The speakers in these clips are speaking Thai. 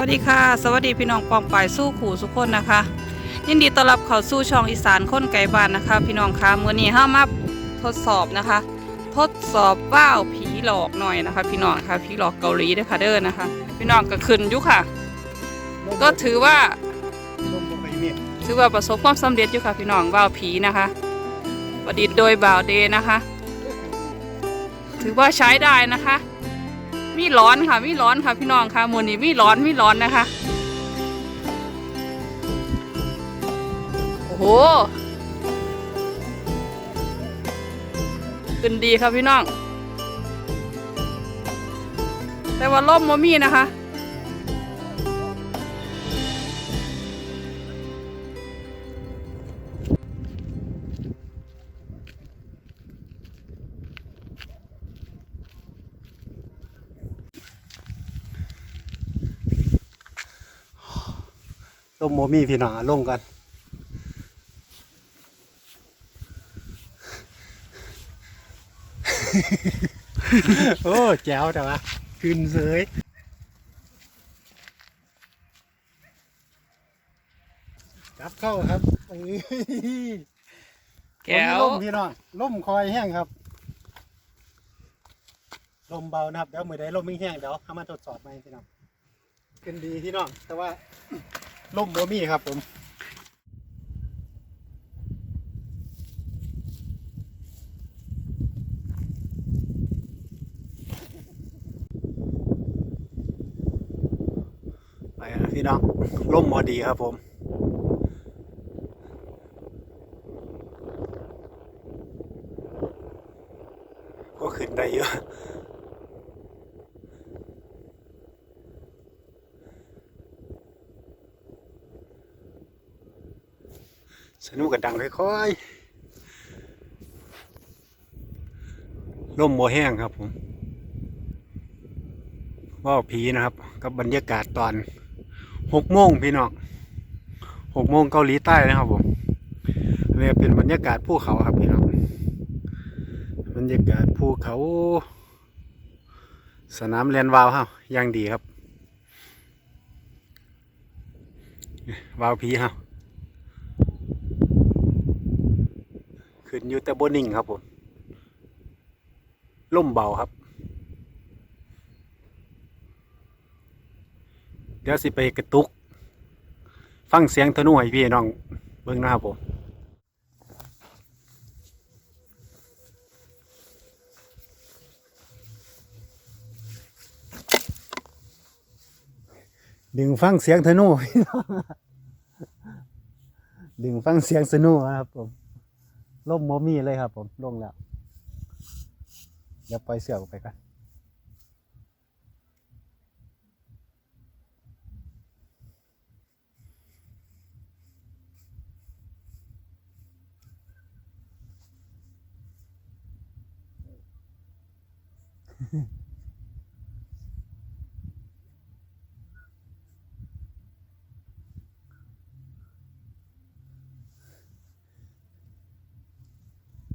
วัสดีค่ะ สวัสดีพี่น้องปองปายสู้ขู่สุกคนนะคะ ยินดีต้อนรับเข้าสู่ช่องอีสานคนไก่บ้านนะคะ พี่น้องคะมื้อนี้ห้ามาทดสอบนะคะ ทดสอบว่าวผีหลอกหน่อยนะคะ พี่น้องค่ะผีหลอกเกาหลีด้อค่ะเด้อนะคะ พี่น้องก็ขึ้นอยู่ค่ะ ก็ถือว่า ถือว่าประสบความสำเร็จอยู่ค่ะ พี่น้องว่าวผีนะคะ ประดิษฐ์โดยบ่าวเดย์นะคะ ถือว่าใช้ได้นะคะ มีร้อนค่ะมีร้อนค่ะพี่น้องค่ะหมูนี้มีร้อนมีร้อนนะคะ โอ้โหขึ้นดีครับพี่น้อง แต่ว่าล่มมมีนะคะ ลมโมมีพี่น้องลงกันโอ้แจ๋วแต่ว่าขึ้นเสยจับเข้าครับเอ้ยแก้วลมพี่น้องลมคอยแห้งครับลมเบานะครับเดี๋ยวมือใดลมไม่แห้งเดี๋ยวเอามาทดสอบใหม่พี่น้องขึ้นดีพี่น้องแต่ว่า ลมโมมีครับผมไปนะพี่น้องล่มพอดีครับผมก็ขึ้นได้เยอะ สนุกกันดังค่อยๆล่มโมแห้งครับผมว่าวผีนะครับ กับบรรยากาศตอนหกโมงพี่น้องหกโมงเกาหลีใต้นะครับผมเนี่ยเป็นบรรยากาศภูเขาครับพี่น้องบรรยากาศภูเขา สนามเรียนวาวฮะย่างดีครับ วาวผีฮะ ขึ้นอยู่แต่บนนิ่งครับผมล่มเบาครับ เดี๋ยวสิไปกระตุก ฟังเสียงธนูให้พี่น้องเบิ่งหน้าผมดึงฟังเสียงธนูดึงฟังเสียงสนูนะครับผม ล่มโมมีเลยครับ ผมลงแล้ว เดี๋ยวปล่อยเสือกไปกัน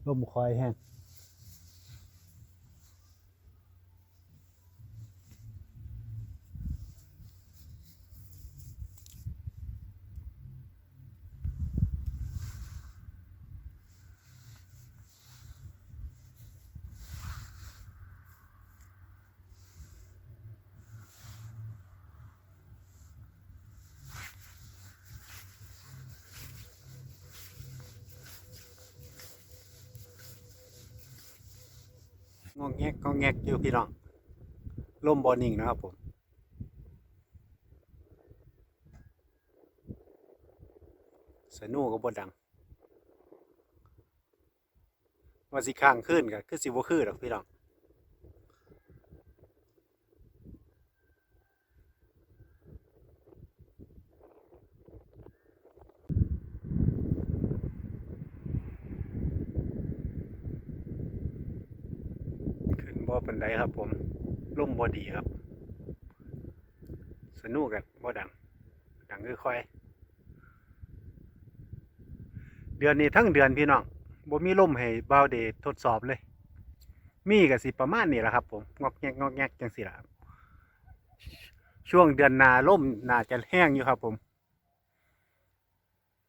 ลมคอยแห้ง งองแงกงองแงกอยู่พี่น้องลมบอนิ่งนะครับผมสนูก็บ่ดังว่าสิข้างขึ้นกับคือสิบ่คือดอกพี่น้อง บ่เป็นไดครับ ผมล่มบ่ดีครับ สนุกกับบ่ดัง ดังคือค่อย เดือนนี้ทั้งเดือนพี่น้องบ่มีลมให้บ่าวเดย์ทดสอบเลย มีก็สิประมาณนี้แหละครับ ผมงอกแงกงอกแงกจังสิละช่วงเดือนนาล่มนาจะแห้งอยู่ครับ ผม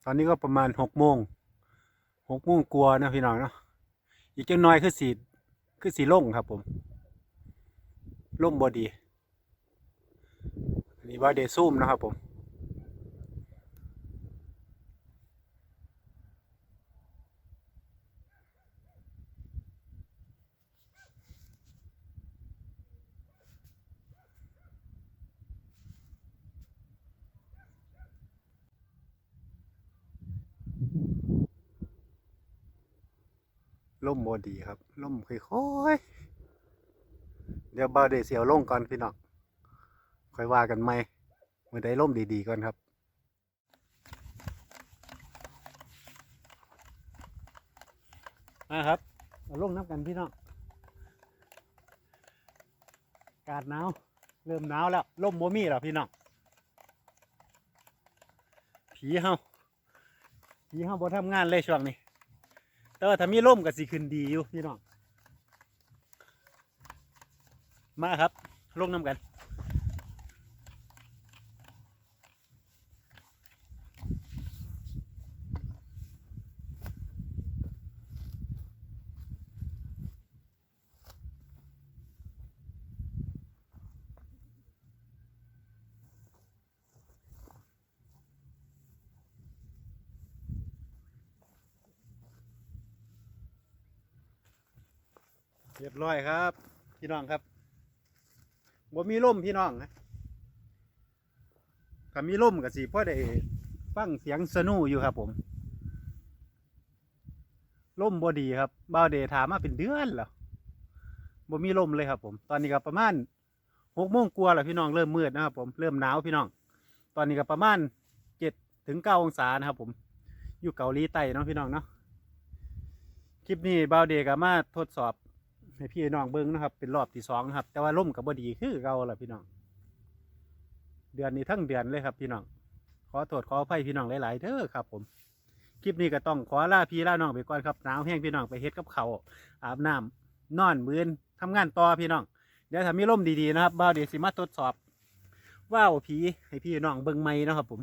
ตอนนี้ก็ประมาณหกโมงหกโมงกลัวนะพี่น้องเนาะอีกจังน้อยคือสี คือสีล่งครับผมล่มบอดีอันนี้ว่าเดซูมนะครับผม ล่มบดีครับล่มค่อยๆเดี๋ยวเบาเดเสียวลงก่อนพี่น้องค่อยว่ากันไหมเมื่อใดล่มดีๆก่อนครับนะครับเอาลงน้ำกันพี่น้องอากาศหนาวเริ่มหนาวแล้วล่มบ่มีแล้วพี่น้องผีเฮาผีเฮาบ่ทำงานเลยช่วงนี้ แต่ว่าถ้ามีร่มก็สิขึ้นดีอยู่พี่น้อง มาครับลงน้ำกัน รียบร้อยครับ พี่น้องครับบ่มีร่มพี่น้องนะถ้ามีร่มก็สิพ่อได้ฟังเสียงสนูอยู่ครับผมร่มบ่ดีครับบ่าวเดถามมาเป็นเดือนแล้วบ่มีร่มเลยครับ ผม ตอนนี้ก็ประมาณหกโมงกว่าแล้วพี่น้องเริ่มมืดนะครับ ผมเริ่มหนาวพี่น้อง ตอนนี้ก็ประมาณเจ็ดถึงเก้าองศานะครับ ผมอยู่เกาหลีใต้เนาะพี่น้องเนาะคลิปนี้บ่าวเดก็มาทดสอบ ให้พี่น้องเบิ้งนะครับ เป็นรอบที่สองนะครับ แต่ว่าล่มกับบดีคือเก่าแหละพี่น้อง เดือนนี้ทั้งเดือนเลยครับ พี่น้อง ขอโทษขออภัยพี่น้องหลายๆเด้อครับ ผม คลิปนี้ก็ต้องขอลาพี่ลาน้องไปก่อนครับหนาวแห้งพี่น้องไปเฮ็ดกับเขาอาบน้ำนอนมื้นทำงานต่อพี่น้อง เดี๋ยวถ้ามีล่มดีๆนะครับบ่าวเดี๋ยวสิมาทดสอบว่าวผีให้พี่น้องเบิ้งไม่นะครับ ผม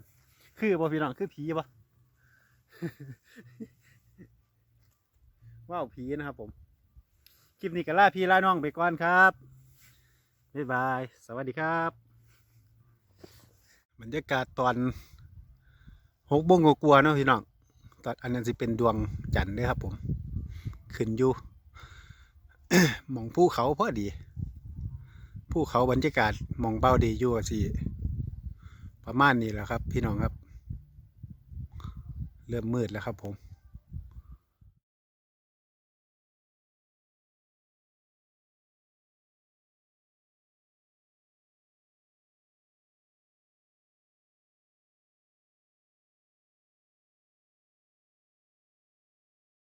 คือบ่พี่น้องคือผีบ่ว่าวผีนะครับผม คลิปนี้ก็ลาพี่ลาน้องไปก่อนครับ บ๊ายบาย สวัสดีครับ บรรยากาศตอนหกโมงกลัวๆเนาะพี่น้อง ตอนอันนั้นสิเป็นดวงจันทร์เด้อครับผม ขึ้นอยู่มองภูเขาพอดี ภูเขาบรรยากาศมองเบาดีอยู่สิประมาณนี้แหละครับ พี่น้องครับ เริ่มมืดแล้วครับผม